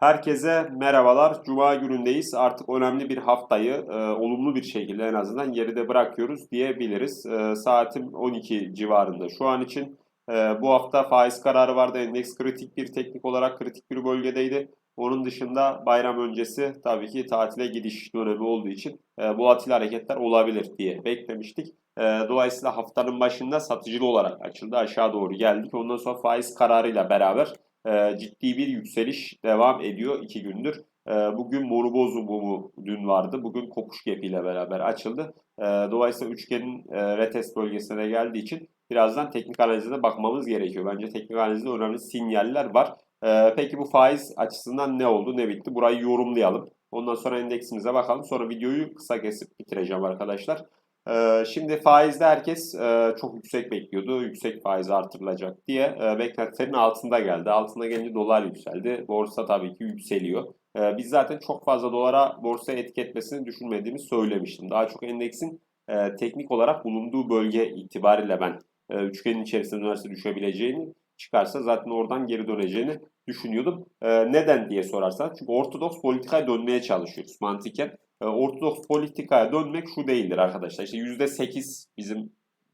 Herkese merhabalar. Cuma günündeyiz. Artık önemli bir haftayı e, olumlu bir şekilde en azından geride bırakıyoruz diyebiliriz. E, saatim 12 civarında. Şu an için e, bu hafta faiz kararı vardı. Endeks kritik bir teknik olarak kritik bir bölgedeydi. Onun dışında bayram öncesi tabii ki tatile gidiş dönemi olduğu için e, volatil hareketler olabilir diye beklemiştik. E, dolayısıyla haftanın başında satıcılı olarak açıldı. Aşağı doğru geldik. Ondan sonra faiz kararıyla beraber e, ciddi bir yükseliş devam ediyor iki gündür. E, bugün Morubozu mumu dün vardı. Bugün kopuş ile beraber açıldı. E, dolayısıyla üçgenin e, retest bölgesine geldiği için birazdan teknik analizine bakmamız gerekiyor. Bence teknik analizde önemli sinyaller var. Peki bu faiz açısından ne oldu ne bitti? Burayı yorumlayalım. Ondan sonra endeksimize bakalım. Sonra videoyu kısa kesip bitireceğim arkadaşlar. Ee, şimdi faizde herkes e, çok yüksek bekliyordu. Yüksek faiz artırılacak diye e, beklentilerin altında geldi. Altında gelince dolar yükseldi. Borsa tabii ki yükseliyor. E, biz zaten çok fazla dolara borsaya etki etmesini düşünmediğimi söylemiştim. Daha çok endeksin teknik olarak bulunduğu bölge itibariyle ben üçgenin içerisinde dönerse düşebileceğini çıkarsa zaten oradan geri döneceğini düşünüyordum. Neden diye sorarsanız çünkü ortodoks politikaya dönmeye çalışıyoruz mantıken. E, ortodoks politikaya dönmek şu değildir arkadaşlar. İşte %8 bizim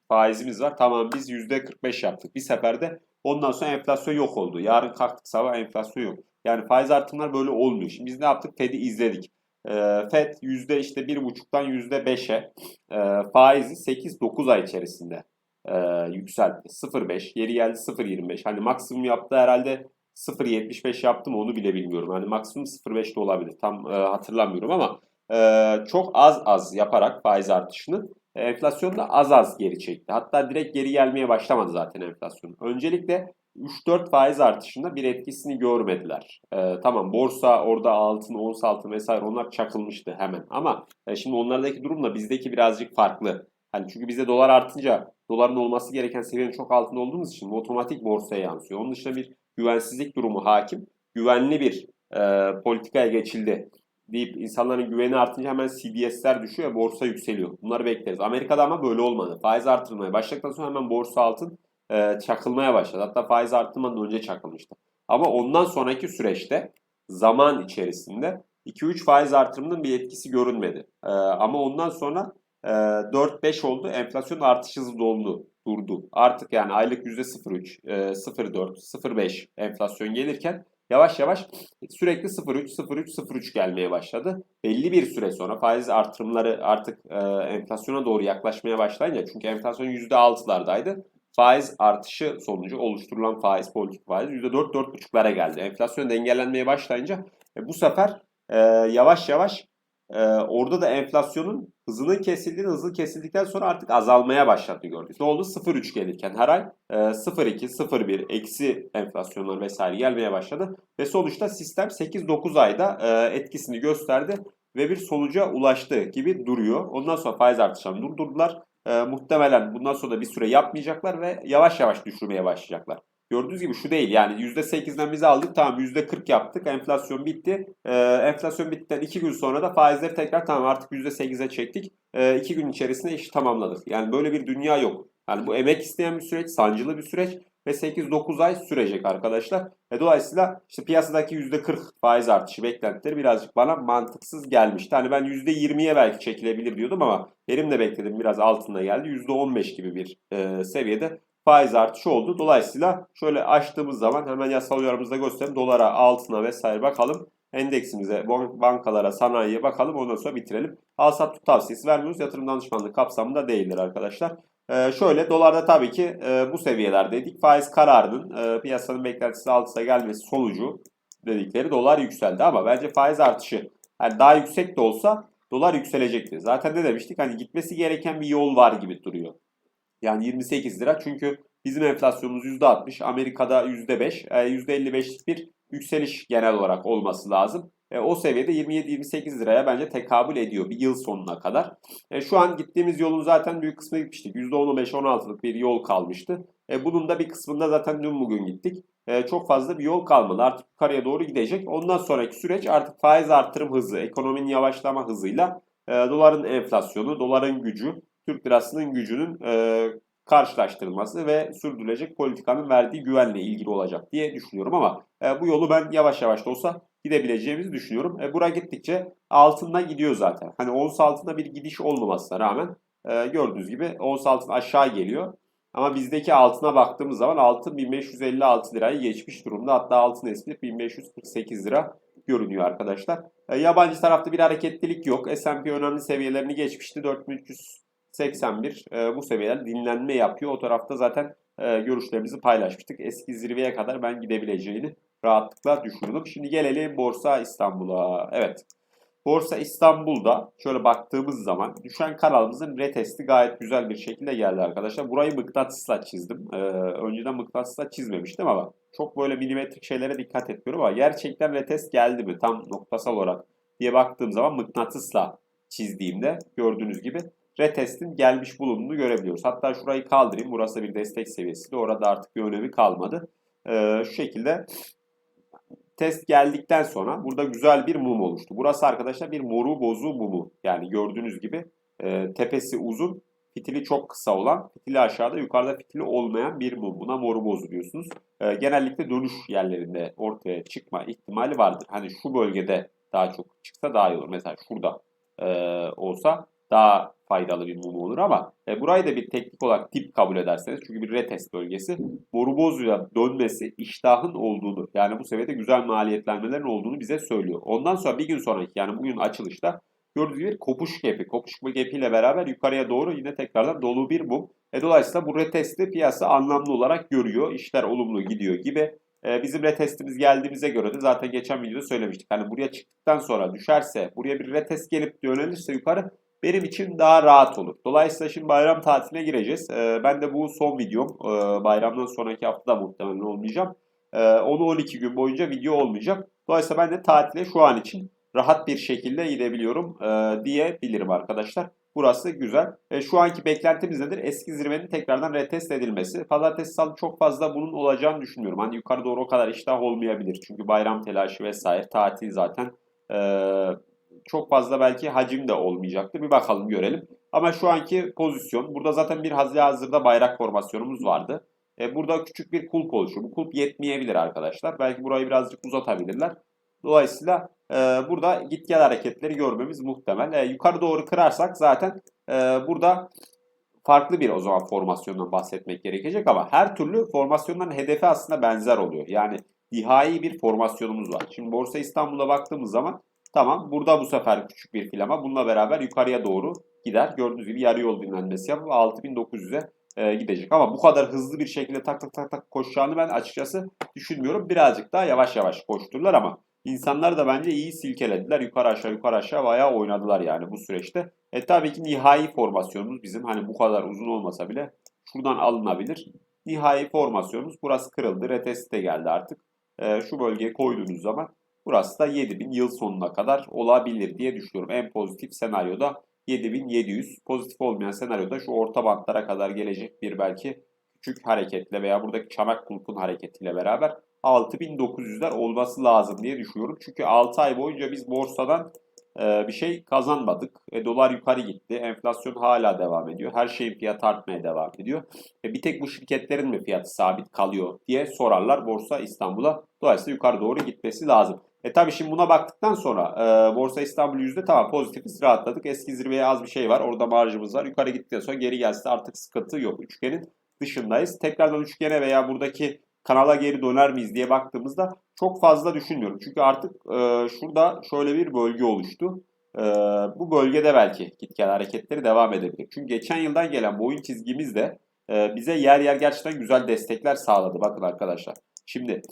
faizimiz var. Tamam biz %45 yaptık bir seferde. Ondan sonra enflasyon yok oldu. Yarın kalktık sabah enflasyon yok. Yani faiz artımlar böyle olmuyor. Şimdi biz ne yaptık? Fed'i izledik. E, Fed yüzde işte 1,5'tan %5'e e, faizi 8-9 ay içerisinde e, yükseltti. 0.5 yeri geldi 0.25. Hani maksimum yaptı herhalde 0.75 yaptım onu bile bilmiyorum. Hani maksimum 0.5 de olabilir. Tam e, hatırlamıyorum ama e, çok az az yaparak faiz artışını e, enflasyonu da az az geri çekti. Hatta direkt geri gelmeye başlamadı zaten enflasyon. Öncelikle 3-4 faiz artışında bir etkisini görmediler. E, tamam borsa orada altın, ons altın vesaire onlar çakılmıştı hemen. Ama e, şimdi onlardaki durumla bizdeki birazcık farklı. Hani çünkü bizde dolar artınca doların olması gereken seviyenin çok altında olduğumuz için otomatik borsaya yansıyor. Onun dışında bir güvensizlik durumu hakim. Güvenli bir e, politikaya geçildi deyip insanların güveni artınca hemen CDS'ler düşüyor ve borsa yükseliyor. Bunları bekleriz. Amerika'da ama böyle olmadı. Faiz artırmaya başladıktan sonra hemen borsa altın e, çakılmaya başladı. Hatta faiz artırmadan önce çakılmıştı. Ama ondan sonraki süreçte zaman içerisinde 2-3 faiz artırımının bir etkisi görünmedi. E, ama ondan sonra e, 4-5 oldu. Enflasyon artış hızı doldu, durdu. Artık yani aylık %0,3, e, 0,4, 0,5 enflasyon gelirken yavaş yavaş sürekli 0.3, 0.3, 0.3 gelmeye başladı. Belli bir süre sonra faiz artırımları artık e, enflasyona doğru yaklaşmaya başlayınca çünkü enflasyon %6'lardaydı. Faiz artışı sonucu oluşturulan faiz, politik faiz %4-4.5'lara geldi. Enflasyon dengelenmeye başlayınca e, bu sefer e, yavaş yavaş e, orada da enflasyonun hızının kesildiğini, hızlı kesildikten sonra artık azalmaya başladı gördük. Ne oldu? 0.3 gelirken her ay e, 0.2, 0.1 eksi enflasyonlar vesaire gelmeye başladı. Ve sonuçta sistem 8-9 ayda e, etkisini gösterdi ve bir sonuca ulaştı gibi duruyor. Ondan sonra faiz artışlarını durdurdular. E, muhtemelen bundan sonra da bir süre yapmayacaklar ve yavaş yavaş düşürmeye başlayacaklar. Gördüğünüz gibi şu değil yani %8'den biz aldık tamam %40 yaptık enflasyon bitti. Ee, enflasyon bittikten 2 gün sonra da faizleri tekrar tamam artık %8'e çektik. 2 ee, gün içerisinde işi tamamladık. Yani böyle bir dünya yok. Yani bu emek isteyen bir süreç, sancılı bir süreç ve 8-9 ay sürecek arkadaşlar. Ve dolayısıyla işte piyasadaki %40 faiz artışı beklentileri birazcık bana mantıksız gelmişti. Hani ben %20'ye belki çekilebilir diyordum ama benim de bekledim biraz altında geldi. %15 gibi bir e, seviyede faiz artışı oldu. Dolayısıyla şöyle açtığımız zaman hemen yasal uyarımızda gösterelim. Dolara, altına vesaire bakalım. Endeksimize, bankalara, sanayiye bakalım. Ondan sonra bitirelim. Al sat tut tavsiyesi vermiyoruz. Yatırım danışmanlığı kapsamında değildir arkadaşlar. Ee, şöyle dolarda tabii ki e, bu seviyelerdeydik. Faiz kararının e, piyasanın beklentisi altına gelmesi sonucu dedikleri dolar yükseldi. Ama bence faiz artışı yani daha yüksek de olsa dolar yükselecekti. Zaten ne demiştik? Hani gitmesi gereken bir yol var gibi duruyor. Yani 28 lira çünkü bizim enflasyonumuz %60, Amerika'da %5, %55'lik bir yükseliş genel olarak olması lazım. E, o seviyede 27-28 liraya bence tekabül ediyor bir yıl sonuna kadar. E, şu an gittiğimiz yolun zaten büyük kısmına gitmiştik. %15-16'lık bir yol kalmıştı. E, bunun da bir kısmında zaten dün bugün gittik. E, çok fazla bir yol kalmadı. Artık yukarıya doğru gidecek. Ondan sonraki süreç artık faiz artırım hızı, ekonominin yavaşlama hızıyla e, doların enflasyonu, doların gücü Türk lirasının gücünün e, karşılaştırılması ve sürdürülecek politikanın verdiği güvenle ilgili olacak diye düşünüyorum ama e, bu yolu ben yavaş yavaş da olsa gidebileceğimizi düşünüyorum. E, bura gittikçe altında gidiyor zaten. Hani ons altında bir gidiş olmamasına rağmen e, gördüğünüz gibi ons altın aşağı geliyor. Ama bizdeki altına baktığımız zaman altın 1556 lirayı geçmiş durumda. Hatta altın esnif 1548 lira görünüyor arkadaşlar. E, yabancı tarafta bir hareketlilik yok. S&P önemli seviyelerini geçmişti. 4381 e, bu seviyeler dinlenme yapıyor. O tarafta zaten e, görüşlerimizi paylaşmıştık. Eski zirveye kadar ben gidebileceğini rahatlıkla düşünürdüm. Şimdi gelelim Borsa İstanbul'a. Evet. Borsa İstanbul'da şöyle baktığımız zaman düşen kanalımızın retesti gayet güzel bir şekilde geldi arkadaşlar. Burayı mıknatısla çizdim. Ee, önceden mıknatısla çizmemiştim ama çok böyle milimetrik şeylere dikkat etmiyorum ama gerçekten retest geldi mi tam noktasal olarak diye baktığım zaman mıknatısla çizdiğimde gördüğünüz gibi retestin gelmiş bulunduğunu görebiliyoruz. Hatta şurayı kaldırayım. Burası bir destek seviyesi. Orada artık bir önemi kalmadı. Ee, şu şekilde test geldikten sonra burada güzel bir mum oluştu. Burası arkadaşlar bir moru bozu mumu. Yani gördüğünüz gibi e, tepesi uzun, fitili çok kısa olan, fitili aşağıda yukarıda fitili olmayan bir mum. Buna moru bozu diyorsunuz. E, genellikle dönüş yerlerinde ortaya çıkma ihtimali vardır. Hani şu bölgede daha çok çıksa daha iyi olur. Mesela şurada e, olsa daha faydalı bir mum olur ama e, burayı da bir teknik olarak tip kabul ederseniz çünkü bir retest bölgesi Morubozu'ya dönmesi iştahın olduğunu yani bu seviyede güzel maliyetlenmelerin olduğunu bize söylüyor. Ondan sonra bir gün sonraki yani bugün açılışta gördüğünüz gibi kopuş gepi, kopuş gepi ile beraber yukarıya doğru yine tekrardan dolu bir mum. E, dolayısıyla bu retesti piyasa anlamlı olarak görüyor. İşler olumlu gidiyor gibi. E, bizim retestimiz geldiğimize göre de zaten geçen videoda söylemiştik. Hani buraya çıktıktan sonra düşerse, buraya bir retest gelip yönelirse yukarı benim için daha rahat olur. Dolayısıyla şimdi bayram tatiline gireceğiz. Ee, ben de bu son videom. Ee, bayramdan sonraki hafta muhtemelen olmayacağım. Ee, 10-12 gün boyunca video olmayacak. Dolayısıyla ben de tatile şu an için rahat bir şekilde gidebiliyorum e, diyebilirim arkadaşlar. Burası güzel. E, şu anki beklentimiz nedir? Eski zirvenin tekrardan retest edilmesi. Pazartesi salı çok fazla bunun olacağını düşünmüyorum. Hani yukarı doğru o kadar iştah olmayabilir. Çünkü bayram telaşı vesaire tatil zaten. Ee, çok fazla belki hacim de olmayacaktır. Bir bakalım görelim. Ama şu anki pozisyon burada zaten bir hazır hazırda bayrak formasyonumuz vardı. E, burada küçük bir kulp oluşuyor. Bu kulp yetmeyebilir arkadaşlar. Belki burayı birazcık uzatabilirler. Dolayısıyla e, burada git gel hareketleri görmemiz muhtemel. E, yukarı doğru kırarsak zaten e, burada farklı bir o zaman formasyondan bahsetmek gerekecek ama her türlü formasyonların hedefi aslında benzer oluyor. Yani nihai bir formasyonumuz var. Şimdi Borsa İstanbul'a baktığımız zaman Tamam burada bu sefer küçük bir filama bununla beraber yukarıya doğru gider. Gördüğünüz gibi yarı yol dinlenmesi yapıp 6900'e e, gidecek. Ama bu kadar hızlı bir şekilde tak tak tak tak koşacağını ben açıkçası düşünmüyorum. Birazcık daha yavaş yavaş koşturlar ama insanlar da bence iyi silkelediler. Yukarı aşağı yukarı aşağı bayağı oynadılar yani bu süreçte. E tabii ki nihai formasyonumuz bizim hani bu kadar uzun olmasa bile şuradan alınabilir. Nihai formasyonumuz burası kırıldı. Retest de geldi artık. E, şu bölgeye koyduğunuz zaman Burası da 7000 yıl sonuna kadar olabilir diye düşünüyorum. En pozitif senaryoda 7700. Pozitif olmayan senaryoda şu orta bantlara kadar gelecek bir belki küçük hareketle veya buradaki çanak kulpun hareketiyle beraber 6900'ler olması lazım diye düşünüyorum. Çünkü 6 ay boyunca biz borsadan e, bir şey kazanmadık. E, dolar yukarı gitti. Enflasyon hala devam ediyor. Her şeyin fiyatı artmaya devam ediyor. E, bir tek bu şirketlerin mi fiyatı sabit kalıyor diye sorarlar Borsa İstanbul'a. Dolayısıyla yukarı doğru gitmesi lazım. E tabi şimdi buna baktıktan sonra e, Borsa İstanbul yüzde tamam pozitifiz rahatladık. Eski zirveye az bir şey var. Orada marjımız var. Yukarı gittikten sonra geri gelse artık sıkıntı yok. Üçgenin dışındayız. Tekrardan üçgene veya buradaki kanala geri döner miyiz diye baktığımızda çok fazla düşünmüyorum. Çünkü artık e, şurada şöyle bir bölge oluştu. E, bu bölgede belki git gel hareketleri devam edebilir. Çünkü geçen yıldan gelen boyun çizgimiz de e, bize yer yer gerçekten güzel destekler sağladı. Bakın arkadaşlar. Şimdi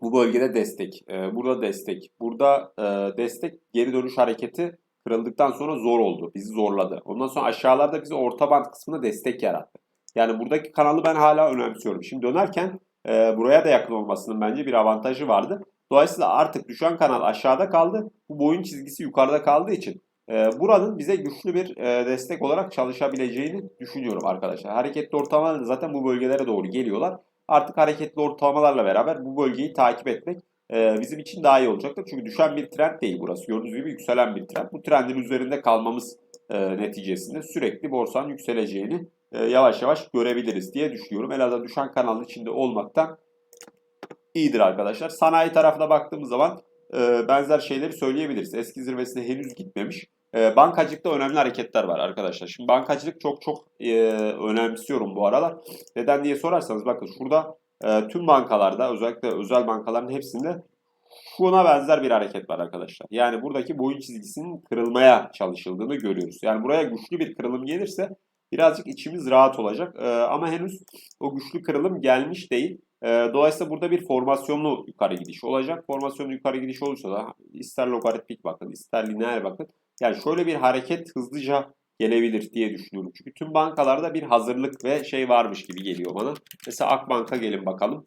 bu bölgede destek, e, burada destek, burada e, destek geri dönüş hareketi kırıldıktan sonra zor oldu. Bizi zorladı. Ondan sonra aşağılarda bize orta band kısmında destek yarattı. Yani buradaki kanalı ben hala önemsiyorum. Şimdi dönerken e, buraya da yakın olmasının bence bir avantajı vardı. Dolayısıyla artık düşen kanal aşağıda kaldı. Bu boyun çizgisi yukarıda kaldığı için buranın bize güçlü bir destek olarak çalışabileceğini düşünüyorum arkadaşlar. Hareketli ortalamalar zaten bu bölgelere doğru geliyorlar artık hareketli ortalamalarla beraber bu bölgeyi takip etmek e, bizim için daha iyi olacaktır. Çünkü düşen bir trend değil burası. Gördüğünüz gibi yükselen bir trend. Bu trendin üzerinde kalmamız e, neticesinde sürekli borsanın yükseleceğini e, yavaş yavaş görebiliriz diye düşünüyorum. Azından düşen kanalın içinde olmaktan iyidir arkadaşlar. Sanayi tarafına baktığımız zaman e, benzer şeyleri söyleyebiliriz. Eski zirvesine henüz gitmemiş. E, bankacılıkta önemli hareketler var arkadaşlar. Şimdi bankacılık çok çok e, önemsiyorum bu aralar. Neden diye sorarsanız bakın şurada e, tüm bankalarda özellikle özel bankaların hepsinde şuna benzer bir hareket var arkadaşlar. Yani buradaki boyun çizgisinin kırılmaya çalışıldığını görüyoruz. Yani buraya güçlü bir kırılım gelirse birazcık içimiz rahat olacak. E, ama henüz o güçlü kırılım gelmiş değil. E, dolayısıyla burada bir formasyonlu yukarı gidiş olacak. Formasyonlu yukarı gidiş olursa da ister logaritmik bakın ister lineer bakın. Yani şöyle bir hareket hızlıca gelebilir diye düşünüyorum. Çünkü tüm bankalarda bir hazırlık ve şey varmış gibi geliyor bana. Mesela Akbank'a gelin bakalım.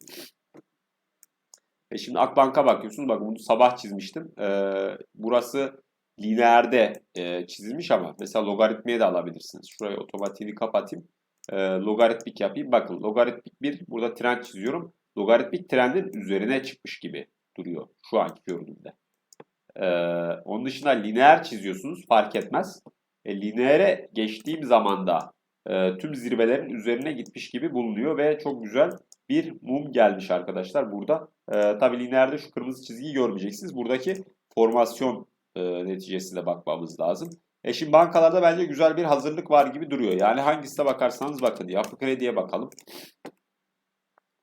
E şimdi Akbank'a bakıyorsunuz. Bakın bunu sabah çizmiştim. Ee, burası lineerde e, çizilmiş ama mesela logaritmiye de alabilirsiniz. Şurayı otomatiğini kapatayım. E, logaritmik yapayım. Bakın logaritmik bir burada trend çiziyorum. Logaritmik trendin üzerine çıkmış gibi duruyor şu anki görünümde. E, onun dışında lineer çiziyorsunuz fark etmez. E, lineere geçtiğim zaman da e, tüm zirvelerin üzerine gitmiş gibi bulunuyor ve çok güzel bir mum gelmiş arkadaşlar burada. E, tabii lineerde şu kırmızı çizgiyi görmeyeceksiniz. Buradaki formasyon e, neticesine bakmamız lazım. E şimdi bankalarda bence güzel bir hazırlık var gibi duruyor. Yani hangisine bakarsanız bakın. Yapı krediye bakalım.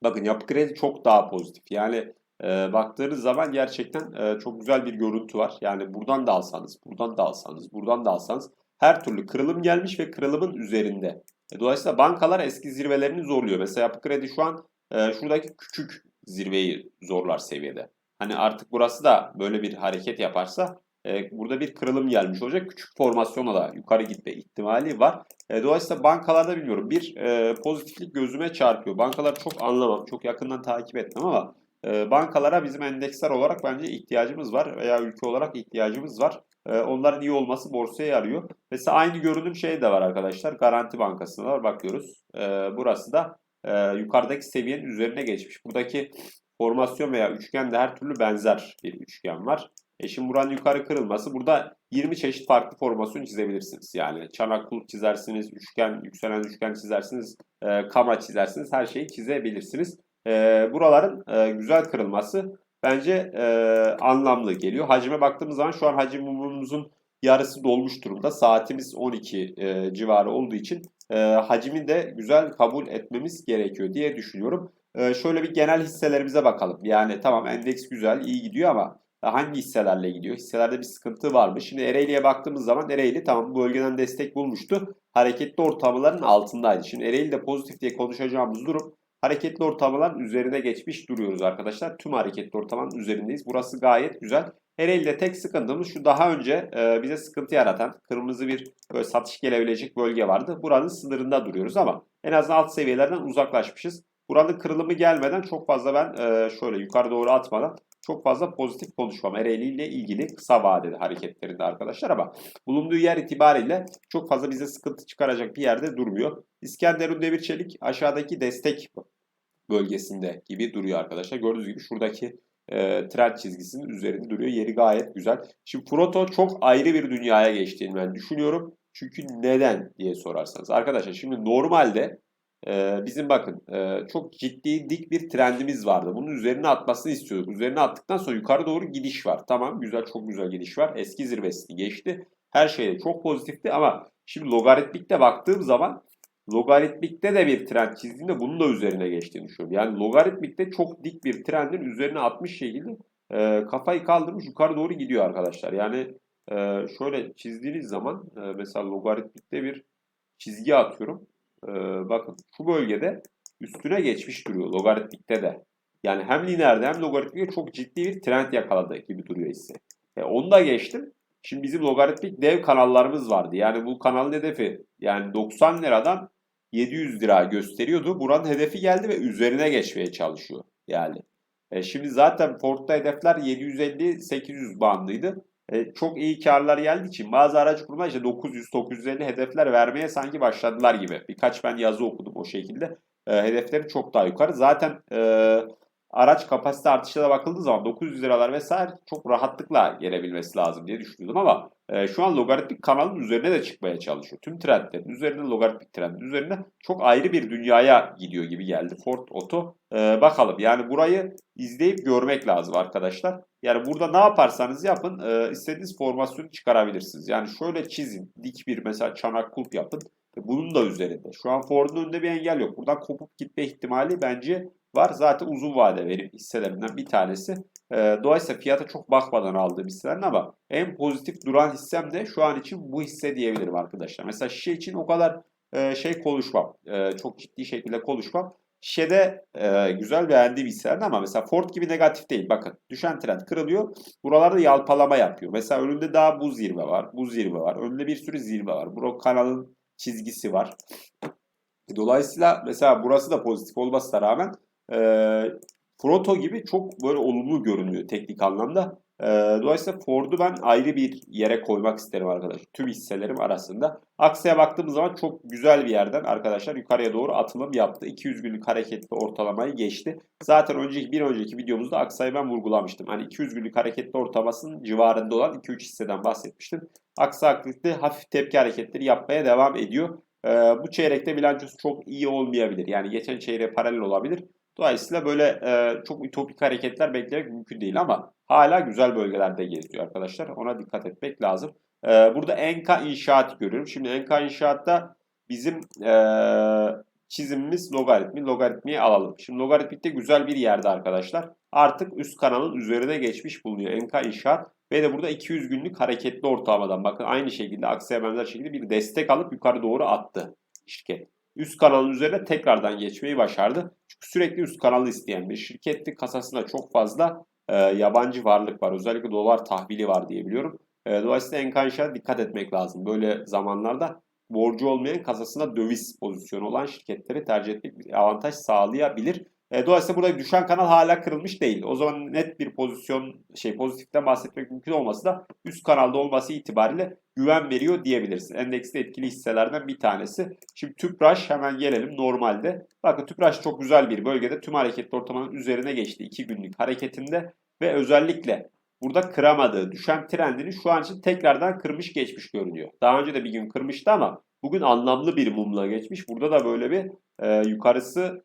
Bakın yapı kredi çok daha pozitif. Yani e, baktığınız zaman gerçekten e, çok güzel bir görüntü var. Yani buradan da alsanız, buradan da alsanız, buradan da alsanız her türlü kırılım gelmiş ve kırılımın üzerinde. E, dolayısıyla bankalar eski zirvelerini zorluyor. Mesela yapı kredi şu an e, şuradaki küçük zirveyi zorlar seviyede. Hani artık burası da böyle bir hareket yaparsa e, burada bir kırılım gelmiş olacak. Küçük formasyona da yukarı gitme ihtimali var. E, dolayısıyla bankalarda bilmiyorum bir e, pozitiflik gözüme çarpıyor. Bankaları çok anlamam, çok yakından takip etmem ama bankalara bizim endeksler olarak bence ihtiyacımız var veya ülke olarak ihtiyacımız var. E, onların iyi olması borsaya yarıyor. Mesela aynı görünüm şey de var arkadaşlar. Garanti Bankası'na var bakıyoruz. E, burası da e, yukarıdaki seviyenin üzerine geçmiş. Buradaki formasyon veya üçgen de her türlü benzer bir üçgen var. E şimdi buranın yukarı kırılması burada 20 çeşit farklı formasyon çizebilirsiniz. Yani çanak kulp çizersiniz, üçgen, yükselen üçgen çizersiniz, e, kamera çizersiniz. Her şeyi çizebilirsiniz. E, buraların e, güzel kırılması bence e, anlamlı geliyor. Hacime baktığımız zaman şu an hacim mumumuzun yarısı dolmuş durumda. Saatimiz 12 e, civarı olduğu için e, hacmi de güzel kabul etmemiz gerekiyor diye düşünüyorum. E, şöyle bir genel hisselerimize bakalım. Yani tamam endeks güzel, iyi gidiyor ama hangi hisselerle gidiyor? Hisselerde bir sıkıntı var mı? Şimdi Ereğli'ye baktığımız zaman Ereğli tamam bu bölgeden destek bulmuştu. Hareketli ortalamaların altındaydı. Şimdi Ereğli de pozitif diye konuşacağımız durum hareketli ortalamaların üzerine geçmiş duruyoruz arkadaşlar. Tüm hareketli ortalamanın üzerindeyiz. Burası gayet güzel. Ereğli'de tek sıkıntımız şu daha önce e, bize sıkıntı yaratan kırmızı bir böyle satış gelebilecek bölge vardı. Buranın sınırında duruyoruz ama en azından alt seviyelerden uzaklaşmışız. Buranın kırılımı gelmeden çok fazla ben e, şöyle yukarı doğru atmadan çok fazla pozitif konuşmam Ereğli ile ilgili kısa vadeli hareketlerinde arkadaşlar ama bulunduğu yer itibariyle çok fazla bize sıkıntı çıkaracak bir yerde durmuyor. İskenderun Demir Çelik aşağıdaki destek bölgesinde gibi duruyor arkadaşlar. Gördüğünüz gibi şuradaki e, trend çizgisinin üzerinde duruyor. Yeri gayet güzel. Şimdi Proto çok ayrı bir dünyaya geçtiğini ben düşünüyorum. Çünkü neden diye sorarsanız. Arkadaşlar şimdi normalde e, bizim bakın e, çok ciddi dik bir trendimiz vardı. Bunun üzerine atmasını istiyorduk. Üzerine attıktan sonra yukarı doğru gidiş var. Tamam güzel çok güzel gidiş var. Eski zirvesini geçti. Her şey çok pozitifti ama şimdi logaritmikte baktığım zaman logaritmikte de bir trend çizdiğinde bunun da üzerine geçtiğini düşünüyorum. Yani logaritmikte çok dik bir trendin üzerine atmış şekilde e, kafayı kaldırmış yukarı doğru gidiyor arkadaşlar. Yani e, şöyle çizdiğiniz zaman e, mesela logaritmikte bir çizgi atıyorum. E, bakın şu bölgede üstüne geçmiş duruyor logaritmikte de. Yani hem lineerde hem logaritmikte çok ciddi bir trend yakaladı gibi duruyor hisse. E, onu da geçtim. Şimdi bizim logaritmik dev kanallarımız vardı. Yani bu kanalın hedefi yani 90 liradan 700 lira gösteriyordu. Buranın hedefi geldi ve üzerine geçmeye çalışıyor. Yani e, şimdi zaten Ford'da hedefler 750-800 bandıydı. E, çok iyi karlar geldiği için bazı araç kurma işte 900-950 hedefler vermeye sanki başladılar gibi. Birkaç ben yazı okudum o şekilde. E, hedefleri çok daha yukarı. Zaten e, araç kapasite artışına bakıldığı zaman 900 liralar vesaire çok rahatlıkla gelebilmesi lazım diye düşünüyordum ama e, şu an logaritmik kanalın üzerine de çıkmaya çalışıyor. Tüm trendlerin üzerine logaritmik trendin üzerine çok ayrı bir dünyaya gidiyor gibi geldi Ford Auto. E, bakalım yani burayı izleyip görmek lazım arkadaşlar. Yani burada ne yaparsanız yapın e, istediğiniz formasyonu çıkarabilirsiniz. Yani şöyle çizin dik bir mesela çanak kulp yapın. Bunun da üzerinde. Şu an Ford'un önünde bir engel yok. Buradan kopup gitme ihtimali bence var. Zaten uzun vade verim hisselerinden bir tanesi. E, dolayısıyla fiyata çok bakmadan aldığım hisselerin ama en pozitif duran hissem de şu an için bu hisse diyebilirim arkadaşlar. Mesela şişe için o kadar e, şey konuşmam. E, çok ciddi şekilde konuşmam. Şişede e, güzel beğendiğim hisseler ama mesela Ford gibi negatif değil. Bakın düşen trend kırılıyor. Buralarda yalpalama yapıyor. Mesela önünde daha bu zirve var. Bu zirve var. Önünde bir sürü zirve var. Bu kanalın çizgisi var. Dolayısıyla mesela burası da pozitif olmasına rağmen e, Proto gibi çok böyle olumlu görünüyor teknik anlamda. E, dolayısıyla Ford'u ben ayrı bir yere koymak isterim arkadaşlar. Tüm hisselerim arasında. Aksa'ya baktığımız zaman çok güzel bir yerden arkadaşlar yukarıya doğru atılım yaptı. 200 günlük hareketli ortalamayı geçti. Zaten önceki bir önceki videomuzda Aksa'yı ben vurgulamıştım. Hani 200 günlük hareketli ortalamasının civarında olan 2-3 hisseden bahsetmiştim. Aksa aklıklı hafif tepki hareketleri yapmaya devam ediyor. Ee, bu çeyrekte bilançosu çok iyi olmayabilir. Yani geçen çeyreğe paralel olabilir. Dolayısıyla böyle e, çok ütopik hareketler beklemek mümkün değil ama hala güzel bölgelerde geziyor arkadaşlar. Ona dikkat etmek lazım. E, burada Enka İnşaat görüyorum. Şimdi Enka İnşaat'ta bizim e, çizimimiz logaritmi. Logaritmiyi alalım. Şimdi logaritmikte güzel bir yerde arkadaşlar. Artık üst kanalın üzerine geçmiş bulunuyor Enka İnşaat. Ve de burada 200 günlük hareketli ortalamadan bakın aynı şekilde aksaya benzer şekilde bir destek alıp yukarı doğru attı şirket. Üst kanalın üzerine tekrardan geçmeyi başardı. Çünkü sürekli üst kanalı isteyen bir şirketti. Kasasında çok fazla e, yabancı varlık var. Özellikle dolar tahvili var diye biliyorum. E, dolayısıyla Enkanş'a dikkat etmek lazım. Böyle zamanlarda borcu olmayan kasasında döviz pozisyonu olan şirketleri tercih etmek bir avantaj sağlayabilir. E, dolayısıyla burada düşen kanal hala kırılmış değil. O zaman net bir pozisyon şey pozitiften bahsetmek mümkün olması da üst kanalda olması itibariyle güven veriyor diyebiliriz. Endekste etkili hisselerden bir tanesi. Şimdi Tüpraş hemen gelelim normalde. Bakın Tüpraş çok güzel bir bölgede tüm hareketli ortalamanın üzerine geçti 2 günlük hareketinde ve özellikle burada kıramadığı düşen trendini şu an için tekrardan kırmış geçmiş görünüyor. Daha önce de bir gün kırmıştı ama bugün anlamlı bir mumla geçmiş. Burada da böyle bir e, yukarısı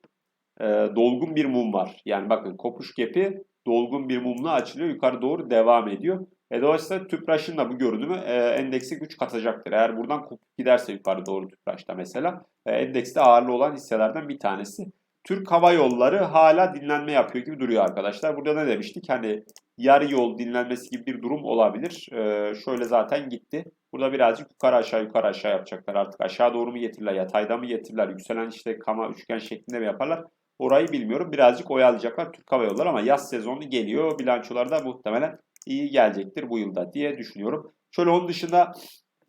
e, dolgun bir mum var. Yani bakın kopuş kepi dolgun bir mumla açılıyor. Yukarı doğru devam ediyor. E, dolayısıyla tüpraşın da bu görünümü e, endekse güç katacaktır. Eğer buradan kopup giderse yukarı doğru tüpraşta mesela e, endekste ağırlı olan hisselerden bir tanesi. Türk Hava Yolları hala dinlenme yapıyor gibi duruyor arkadaşlar. Burada ne demiştik? Hani yarı yol dinlenmesi gibi bir durum olabilir. Ee, şöyle zaten gitti. Burada birazcık yukarı aşağı yukarı aşağı yapacaklar artık. Aşağı doğru mu getirirler, yatayda mı getirirler, yükselen işte kama üçgen şeklinde mi yaparlar? Orayı bilmiyorum. Birazcık oyalayacaklar Türk Hava Yolları ama yaz sezonu geliyor. Bilançolarda muhtemelen iyi gelecektir bu yılda diye düşünüyorum. Şöyle onun dışında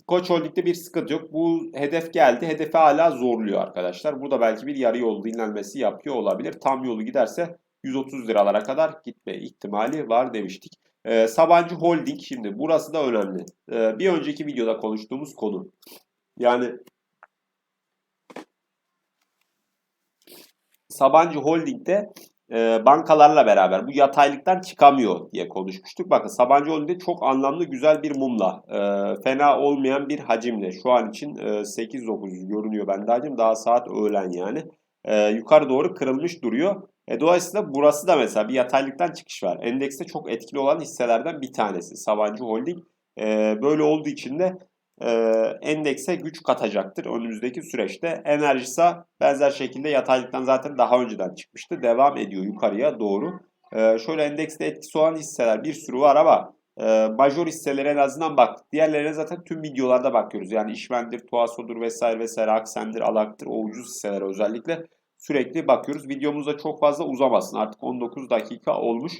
Koç Holding'de bir sıkıntı yok. Bu hedef geldi. Hedefi hala zorluyor arkadaşlar. Burada belki bir yarı yol dinlenmesi yapıyor olabilir. Tam yolu giderse 130 liralara kadar gitme ihtimali var demiştik. Ee, Sabancı Holding şimdi burası da önemli. Ee, bir önceki videoda konuştuğumuz konu. Yani Sabancı Holding'de e, bankalarla beraber bu yataylıktan çıkamıyor diye konuşmuştuk. Bakın Sabancı Holding'de çok anlamlı güzel bir mumla, e, fena olmayan bir hacimle. Şu an için e, 8-900 görünüyor bende hacim. Daha saat öğlen yani. E, yukarı doğru kırılmış duruyor. E, dolayısıyla burası da mesela bir yataylıktan çıkış var. Endekste çok etkili olan hisselerden bir tanesi Sabancı Holding. E, böyle olduğu için de endekse güç katacaktır önümüzdeki süreçte. Enerjisa benzer şekilde yataylıktan zaten daha önceden çıkmıştı. Devam ediyor yukarıya doğru. E, şöyle endekste etkisi olan hisseler bir sürü var ama e, major hisselere en azından bak. Diğerlerine zaten tüm videolarda bakıyoruz. Yani İşmendir, Tuaso'dur vesaire vesaire, Aksen'dir, Alak'tır o ucuz hisselere özellikle sürekli bakıyoruz. Videomuzda çok fazla uzamasın. Artık 19 dakika olmuş.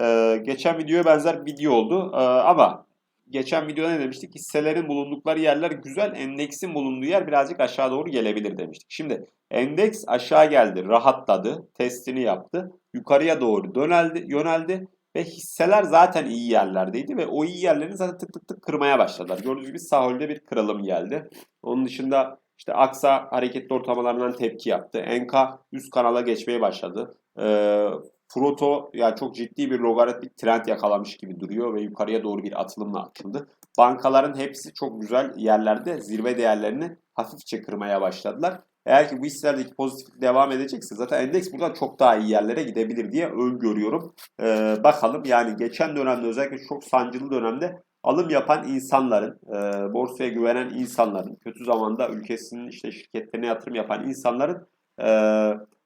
Ee, geçen videoya benzer bir video oldu. Ee, ama geçen videoda ne demiştik? Hisselerin bulundukları yerler güzel. Endeksin bulunduğu yer birazcık aşağı doğru gelebilir demiştik. Şimdi endeks aşağı geldi. Rahatladı. Testini yaptı. Yukarıya doğru döneldi, yöneldi. Ve hisseler zaten iyi yerlerdeydi ve o iyi yerlerini zaten tık tık tık kırmaya başladılar. Gördüğünüz gibi sahilde bir kırılım geldi. Onun dışında işte Aksa hareketli ortalamalarından tepki yaptı. Enka üst kanala geçmeye başladı. Ee, Proto ya çok ciddi bir logaritmik trend yakalamış gibi duruyor ve yukarıya doğru bir atılımla açıldı. Bankaların hepsi çok güzel yerlerde zirve değerlerini hafifçe kırmaya başladılar. Eğer ki bu hisselerdeki pozitiflik devam edecekse zaten endeks buradan çok daha iyi yerlere gidebilir diye öngörüyorum. Ee, bakalım yani geçen dönemde özellikle çok sancılı dönemde alım yapan insanların, e, borsaya güvenen insanların, kötü zamanda ülkesinin işte şirketlerine yatırım yapan insanların e,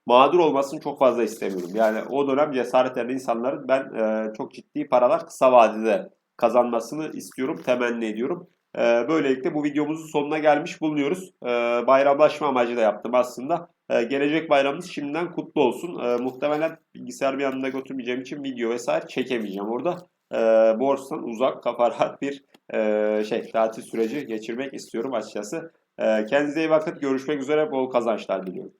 mağdur olmasını çok fazla istemiyorum. Yani o dönem cesaret eden insanların ben e, çok ciddi paralar kısa vadede kazanmasını istiyorum, temenni ediyorum. E, böylelikle bu videomuzun sonuna gelmiş bulunuyoruz. E, bayramlaşma amacıyla yaptım aslında. E, gelecek bayramımız şimdiden kutlu olsun. E, muhtemelen bilgisayar bir yanında götürmeyeceğim için video vesaire çekemeyeceğim orada. E, borsadan uzak, kafa rahat bir e, şey tatil süreci geçirmek istiyorum açıkçası. E, kendinize iyi bakın. Görüşmek üzere. Bol kazançlar diliyorum.